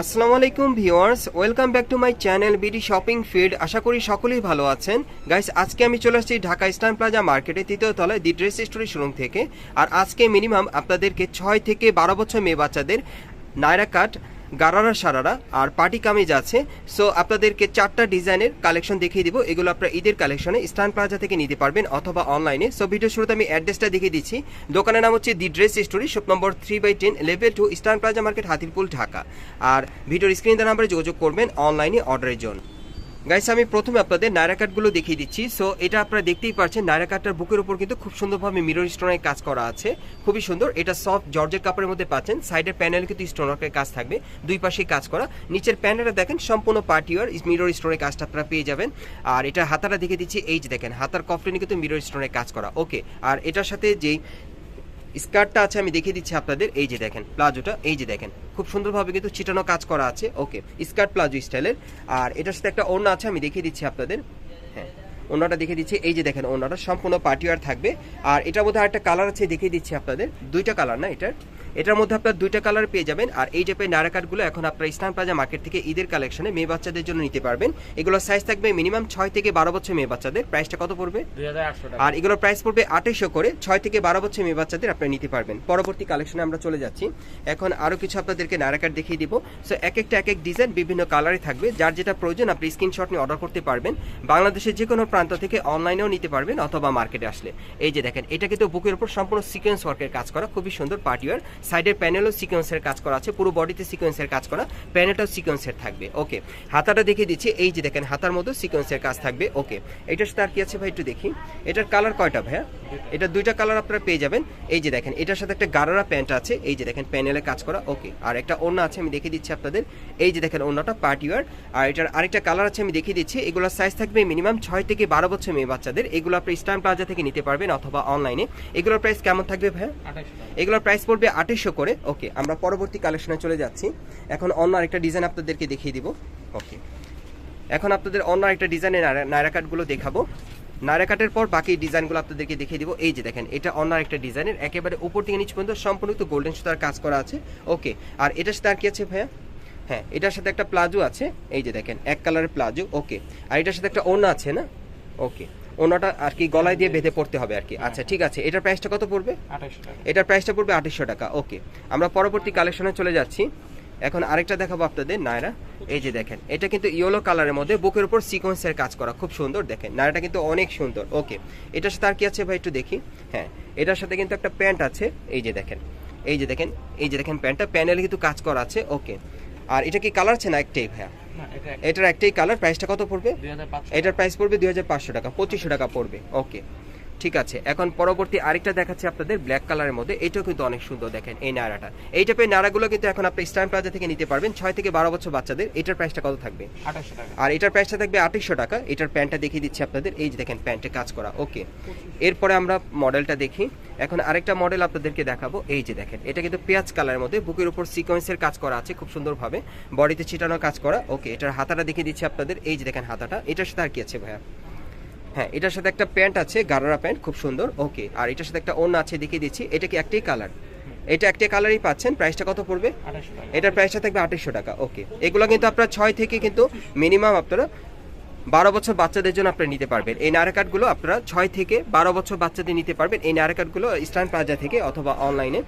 আসসালামু আলাইকুম viewers, welcome back to my channel BD shopping feed. আশা করি সকলেই ভালো আছেন। গাইস, আজকে আমি চলে আসছি ঢাকা ইস্টার্ন প্লাজা মার্কেটে, তৃতীয় তলায় দি ড্রেস স্টোরি শোরুম থেকে। আর আজকে মিনিমাম আপনাদেরকে ছয় থেকে বারো বছর মেয়ে বাচ্চাদের নায়রা কাট গারারা সারারা আর পার্টি কামিজ আছে। সো আপনাদেরকে চারটা ডিজাইনের কালেকশন দেখিয়ে দিব। এগুলো আপনার ঈদের কালেকশনে স্টান প্লাজা থেকে নিতে পারবেন অথবা অনলাইনে সো ভিডিও শুরুতে আমি অ্যাড্রেসটা দেখিয়ে দিচ্ছি। দোকানের নাম হচ্ছে the dress story shop number three by ten level two Eastern Plaza market Hatirpool Dhaka আর ভিডিওর স্ক্রিন দেওয়া নাম্বারে যোগাযোগ করবেন অনলাইনে অর্ডারের জন্য। গাইস আমি প্রথমে আপনাদের নায়রা কাটগুলো দেখিয়ে দিচ্ছি। সো এটা আপনারা দেখতেই পাচ্ছেন নায়রা কাটটার বুকের উপর কিন্তু খুব সুন্দরভাবে মিরর স্টোনের কাজ করা আছে। খুবই সুন্দর। এটা সফট জর্জের কাপড়ের মধ্যে পাচ্ছেন। সাইডের প্যানেল কিন্তু স্টোনের কাজ থাকবে। দুই পাশেই কাজ করা। নিচের প্যানেলটা দেখেন, সম্পূর্ণ পার্টিওয়ার মিরর স্টোনের কাজটা আপনারা পেয়ে যাবেন। আর এটা হাতাটা দেখে দিচ্ছি, এই যে দেখেন, হাতার কফলিনে কিন্তু মিরর স্টোনের কাজ করা। ওকে আর এটার সাথে যেই স্কার্টটা আছে, আমি দেখিয়ে দিচ্ছি আপনাদের। এই যে দেখেন, প্লাজোটা, এই যে দেখেন। খুব সুন্দরভাবে কিন্তু চিটানো কাজ করা আছে। ওকে, স্কার্ট প্লাজো স্টাইলের। আর এটার সাথে একটা ওড়না আছে, আমি দেখিয়ে দিচ্ছি আপনাদের। হ্যাঁ ওনাটা দেখে দিচ্ছি। এই যে দেখেন ওনাটা সম্পূর্ণ পার্টিওয়ার থাকবে। আর এটার মধ্যে আরেকটা কালার আছে, দেখিয়ে দিচ্ছি আপনাদের। দুইটা কালার না এটার? এটার মধ্যে আপনার দুইটা কালার পেয়ে যাবেন। আর এই টাইপের নারা কার্ডগুলো এখন আপনার ইস্টার্ন প্লাজা মার্কেট থেকে ঈদের কালেকশনে মেয়ে বাচ্চাদের জন্য নিতে পারবেন। এগুলোর সাইজ থাকবে মিনিমাম ছয় থেকে বারো বছর মেয়ে বাচ্চাদের। প্রাইসটা কত পড়বে? আর এগুলোর প্রাইস পড়বে আঠাইশো করে। ছয় থেকে বারো বছর মেয়ে বাচ্চাদের আপনি নিতে পারবেন। পরবর্তী কালেকশনে আমরা চলে যাচ্ছি। এখন আরও কিছু আপনাদেরকে নারাকার দেখিয়ে দিব। সো এক একটা এক এক ডিজাইন বিভিন্ন কালারে থাকবে। যার যেটা প্রয়োজন আপনি স্ক্রিনশট নিয়ে অর্ডার করতে পারবেন। বাংলাদেশের যে কোনো প্রান্ত থেকে অনলাইনেও নিতে পারবেন অথবা মার্কেটে আসলে। এই যে দেখেন এটা কিন্তু বুকের উপর সম্পূর্ণ সিকোয়েন্স ওয়ার্কের কাজ করা। খুবই সুন্দর পার্টিওয়ার সাইডের প্যানেলও সিকোয়েন্সের কাজ করা আছে পুরো বডিতে সিকোয়েন্সের কাজ করা প্যানেলটাও সিকোয়েন্সের থাকবে ওকে হাতাটা দেখিয়ে দিচ্ছি এই যে দেখেন হাতার মধ্যে সিকোয়েন্সের কাজ থাকবে ওকে এটার সাথে আর কি আছে ভাই একটু দেখি? এটার কালার কয়টা ভাইয়া? এটা দুইটা কালার আপনারা পেয়ে যাবেন। এই যে দেখেন এটার সাথে একটা গারারা প্যান্ট আছে এই যে দেখেন প্যানেলে কাজ করা ওকে আর একটা ওড়না আছে আমি দেখিয়ে দিচ্ছি আপনাদের। এই যে দেখেন ওড়নাটা পার্টিওয়ার আর এটার আরেকটা কালার আছে আমি দেখিয়ে দিচ্ছি এগুলোর সাইজ থাকবে মিনিমাম ছয় থেকে বারো বছর মেয়ে বাচ্চাদের। এগুলো আপনি স্টান প্লাজা থেকে নিতে পারবেন অথবা অনলাইনে এগুলোর প্রাইস কেমন থাকবে ভাইয়া? এগুলোর প্রাইস পড়বে আঠাইশশো করে ওকে আমরা পরবর্তী কালেকশনে চলে যাচ্ছি। এখন অন্য আরেকটা ডিজাইন আপনাদেরকে দেখিয়ে দিব ওকে এখন আপনাদের অন্য আরেকটা ডিজাইনের নায়রা কাটগুলো দেখাবো। নায়রা কাটের পর বাকি ডিজাইনগুলো আপনাদেরকে দেখিয়ে দিব। এই যে দেখেন, এটা অন্য আরেকটা ডিজাইনের একেবারে উপর থেকে নিচ পর্যন্ত সম্পূর্ণ তো গোল্ডেন সুতার কাজ করা আছে ওকে আর এটার সাথে আর কি আছে ভাইয়া? হ্যাঁ এটার সাথে একটা প্লাজো আছে, এই যে দেখেন, এক কালারের প্লাজো ওকে আর এটার সাথে একটা ওনা আছে, না? ওকে ওনাটা আর কি গলায় দিয়ে বেঁধে পড়তে হবে আর কি। আচ্ছা ঠিক আছে। এটার প্রাইসটা কত পড়বে? এটার প্রাইসটা পড়বে আঠাশশো টাকা। ওকে আমরা পরবর্তী কালেকশনে চলে যাচ্ছি। এখন আরেকটা দেখাবো আপনাদের নায়রা। এই যে দেখেন এটা কিন্তু ইয়েলো কালারের মধ্যে বুকের উপর সিকোয়েন্সের কাজ করা। খুব সুন্দর দেখেন। নায়রাটা কিন্তু অনেক সুন্দর। ওকে এটার সাথে আর কি আছে ভাই একটু দেখি? হ্যাঁ এটার সাথে কিন্তু একটা প্যান্ট আছে। এই যে দেখেন এই যে দেখেন এই যে দেখেন প্যান্টটা প্যানেলে কিন্তু কাজ করা আছে। ওকে আর এটা কি কালার আছে না একটাই ভাইয়া? এটার একটাই কালার প্রাইসটা কত পড়বে? এটার প্রাইস পড়বে দুই হাজার পাঁচশো টাকা পঁচিশশো টাকা পড়বে ওকে ঠিক আছে এখন পরবর্তী আরেকটা দেখাচ্ছি আপনাদের ব্ল্যাক কালারের মধ্যে। এটাও কিন্তু অনেক সুন্দর দেখেন এই নাড়াটা। এই টাইপের নাড়াগুলো কিন্তু এখন আপনি স্টাইম প্লাজা থেকে নিতে পারবেন ছয় থেকে বারো বছর বাচ্চাদের। এটার প্রাইসটা কত থাকবে? আর এটার প্রাইসটা থাকবে আঠাশশো টাকা। এটার প্যান্টটা দেখিয়ে দিচ্ছি আপনাদের। এই যে দেখেন প্যান্টে কাজ করা। ওকে। এরপরে আমরা মডেলটা দেখি। এখন আরেকটা মডেল আপনাদেরকে দেখাবো। এই যে দেখেন এটা কিন্তু পেঁয়াজ কালারের মধ্যে। বুকের উপর সিকোয়েন্সের কাজ করা আছে খুব সুন্দরভাবে। বডিতে ছিটানো কাজ করা। ওকে এটার হাতাটা দেখিয়ে দিচ্ছি আপনাদের। এই যে দেখেন হাতাটা। এটার সাথে আর কি আছে ভাইয়া? হ্যাঁ এটার সাথে একটা প্যান্ট আছে গারারা প্যান্ট খুব সুন্দর ওকে। আর এটার সাথে একটা ওড়না আছে দেখিয়ে দিচ্ছি এটা কি একটাই কালার? এটা একটাই কালারই পাচ্ছেন প্রাইসটা কত পড়বে? এটার প্রাইসটা থাকবে আঠাশশো টাকা ওকে। এগুলো কিন্তু আপনার ছয় থেকে কিন্তু মিনিমাম আপনারা বারো বছর বাচ্চাদের জন্য আপনারা নিতে পারবেন। এই নারা কার্ডগুলো আপনারা ছয় থেকে বারো বছর বাচ্চাদের নিতে পারবেন। এই নারা কার্ডগুলো স্ট্যান্ড প্লাজা থেকে অথবা অনলাইনে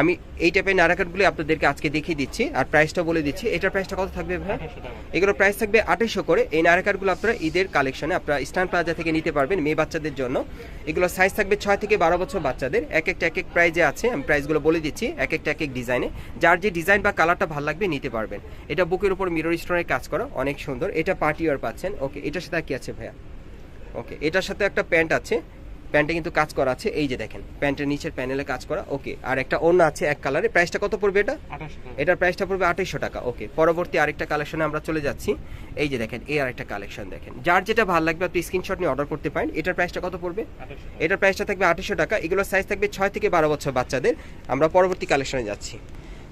আমি এই টাইপের নারা কার্ডগুলো আপনাদেরকে আজকে দেখিয়ে দিচ্ছি, আর প্রাইসটা বলে দিচ্ছি। এটার প্রাইসটা কত থাকবে ভাই? আঠাইশো এগুলোর প্রাইস থাকবে আঠাইশশো করে। এই নারা কার্ডগুলো আপনারা ঈদের কালেকশনে আপনারা স্ট্যান্ড প্লাজা থেকে নিতে পারবেন মেয়ে বাচ্চাদের জন্য। এগুলোর সাইজ থাকবে ছয় থেকে বারো বছর বাচ্চাদের। এক একটা এক এক প্রাইজে আছে, আমি প্রাইসগুলো বলে দিচ্ছি এক একটা এক এক ডিজাইনে যার যে ডিজাইন বা কালারটা ভালো লাগবে নিতে পারবেন। এটা বুকের উপর মিরর স্টোনের কাজ করা, অনেক সুন্দর। এটা পার্টি ওয়ার পাচ্ছেন। ওকে এটার সাথে কি আছে ভাইয়া? ওকে এটার সাথে একটা প্যান্ট আছে। প্যান্টে কিন্তু কাজ করা আছে এই যে দেখেন প্যান্টের নিচের প্যানেলে কাজ করা ওকে। আর একটা অন্য আছে এক কালারে প্রাইসটা কত পড়বে এটা? এটার প্রাইসটা পড়বে আঠাইশশো টাকা ওকে। পরবর্তী আরেকটা কালেকশনে আমরা চলে যাচ্ছি। এই যে দেখেন এই আরেকটা কালেকশন দেখেন। যার যেটা ভালো লাগবে আপনি স্ক্রিনশট নিয়ে অর্ডার করতে পারেন। এটার প্রাইসটা কত পড়বে? এটার প্রাইসটা থাকবে আঠাশশো টাকা। এগুলোর সাইজ থাকবে ছয় থেকে বারো বছর বাচ্চাদের। আমরা পরবর্তী কালেকশনে যাচ্ছি।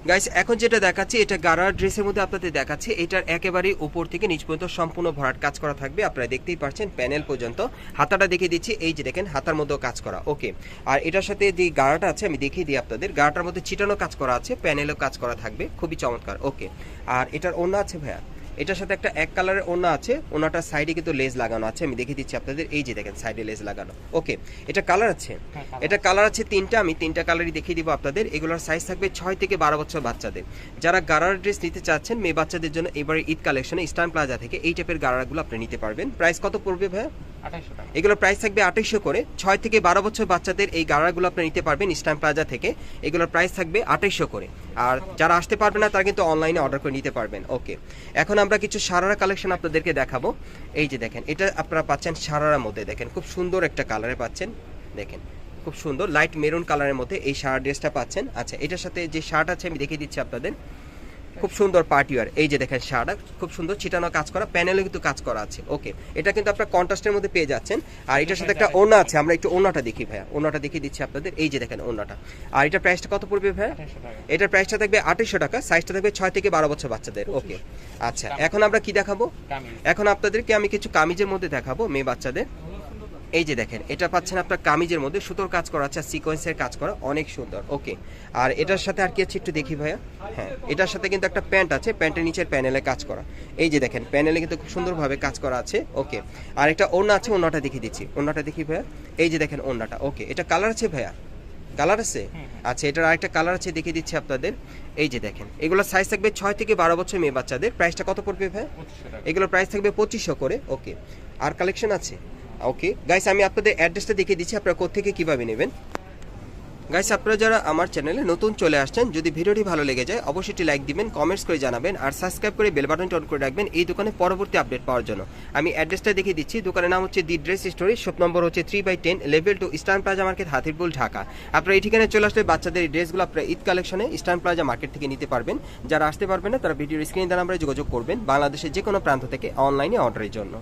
গাইস এখন যেটা দেখাচ্ছি, এটা গারার ড্রেসের মধ্যে আপনাদের দেখাচ্ছি। এটার একেবারে উপর থেকে নিচ পর্যন্ত সম্পূর্ণ ভরাট কাজ করা থাকবে। আপনারা দেখতেই পাচ্ছেন প্যানেল পর্যন্ত। হাতাটা দেখিয়ে দিচ্ছি, এই যে দেখেন, হাতার মধ্যেও কাজ করা। ওকে আর এটার সাথে যে গাড়াটা আছে, আমি দেখিয়ে দিই আপনাদের। গাড়াটার মধ্যে চিটানো কাজ করা আছে, প্যানেলও কাজ করা থাকবে। খুবই চমৎকার। ওকে আর এটার অন্য আছে ভাইয়া? এটার সাথে একটা এক কালারের ওনা আছে ওনাটার সাইডে কিন্তু লেজ লাগানো আছে। আমি দেখিয়ে দিচ্ছি আপনাদের এই যে দেখেন সাইডে লেজ লাগানো। ওকে এটা কালার আছে? হ্যাঁ, এটা কালার আছে তিনটা আমি তিনটা কালারই দেখিয়ে দিব আপনাদের। এগুলোর সাইজ থাকবে ছয় থেকে বারো বছর বাচ্চাদের। যারা গারার ড্রেস নিতে চাচ্ছেন মেয়ে বাচ্চাদের জন্য এবারে ঈদ কালেকশনে ইস্টার্ন প্লাজা থেকে এই টাইপের গারাগুলো আপনি নিতে পারবেন। প্রাইস কত পড়বে ভাই এগুলোর প্রাইস থাকবে আঠাইশশো করে। ছয় থেকে বারো বছর বাচ্চাদের এই গাড়াগুলো আপনি নিতে পারবেন ইস্টার্ন প্লাজা থেকে। এগুলোর প্রাইস থাকবে আঠাইশশো করে। আর যারা আসতে পারবে না তারা কিন্তু অনলাইনে অর্ডার করে নিতে পারবেন। ওকে এখন আমরা কিছু সারারা কালেকশন আপনাদেরকে দেখাবো। এই যে দেখেন, এটা আপনারা পাচ্ছেন সারারার মধ্যে। দেখেন, খুব সুন্দর একটা কালারে পাচ্ছেন। দেখেন, খুব সুন্দর লাইট মেরুন কালারের মধ্যে এই সারা ড্রেসটা পাচ্ছেন। আচ্ছা এটার সাথে যে শার্ট আছে, আমি দেখিয়ে দিচ্ছি আপনাদের। খুব সুন্দর পার্টিওয়ার এই যে দেখেন শার্টটা খুব সুন্দর ছিটানো কাজ করা প্যানেলে কিন্তু কাজ করা আছে। ওকে এটা কিন্তু আপনার কন্ট্রাস্টের মধ্যে পেয়ে যাচ্ছেন। আর এটার সাথে একটা ওনা আছে আমরা একটু ওনাটা দেখি ভাইয়া। ওনাটা দেখিয়ে দিচ্ছি আপনাদের। এই যে দেখেন ওনাটা আর এটা প্রাইসটা কত পড়বে ভাইয়া? এটার প্রাইসটা থাকবে আঠাইশশো টাকা সাইজটা থাকবে ছয় থেকে বারো বছর বাচ্চাদের। ওকে আচ্ছা। এখন আমরা কি দেখাবো? এখন আপনাদেরকে আমি কিছু কামিজের মধ্যে দেখাবো মেয়ে বাচ্চাদের। এই যে দেখেন এটা পাচ্ছেন আপনার কামিজের মধ্যে সুতোর কাজ করা আছে সিকোয়েন্সের কাজ করা অনেক সুন্দর ওকে। আর এটার সাথে আর কি আছে একটু দেখি ভাইয়া? হ্যাঁ এটার সাথে কিন্তু একটা প্যান্ট আছে প্যান্টের নিচের প্যানেলে কাজ করা। এই যে দেখেন প্যানেলে কিন্তু খুব সুন্দরভাবে কাজ করা আছে ওকে। আর একটা ওড়না আছে ওড়নাটা দেখিয়ে দিচ্ছি। ওড়নাটা দেখি ভাইয়া? এই যে দেখেন ওড়নাটা ওকে। এটা কালার আছে ভাইয়া? কালার আছে? আচ্ছা এটার আরেকটা কালার আছে দেখিয়ে দিচ্ছি আপনাদের। এই যে দেখেন এগুলো সাইজ থাকবে ছয় থেকে বারো বছর মেয়ে বাচ্চাদের। প্রাইসটা কত পড়বে ভাই এগুলোর প্রাইস থাকবে পঁচিশশো করে ওকে। আর কালেকশন আছে? ওকে গাইস আমি আপনাদের অ্যাড্রেসটা দেখিয়ে দিচ্ছি, আপনারা কোথেকে কীভাবে নেবেন। গাইস আপনারা যারা আমার চ্যানেলে নতুন চলে আসছেন, যদি ভিডিওটি ভালো লেগে যায়, অবশ্যই লাইক দিবেন কমেন্টস করে জানাবেন, আর সাবস্ক্রাইব করে বেল বাটনটি অন করে রাখবেন এই দোকানে পরবর্তী আপডেট পাওয়ার জন্য। আমি অ্যাড্রেসটা দেখিয়ে দিচ্ছি, দোকানের নাম হচ্ছে the dress story shop number হচ্ছে three by ten level two Eastern Plaza market Hatirpool, Dhaka. আপনারা এই ঠিকানায় চলে আসলে বাচ্চাদের এই ড্রেসগুলো আপনারা ঈদ কালেকশনে ইস্টার্ন প্লাজা মার্কেট থেকে নিতে পারবেন। যারা আসতে পারবেন না, তারা ভিডিওর স্ক্রিনে দ্বারা আমরা যোগাযোগ করবেন বাংলাদেশের যে কোনো প্রান্ত থেকে অনলাইনে অর্ডারের জন্য।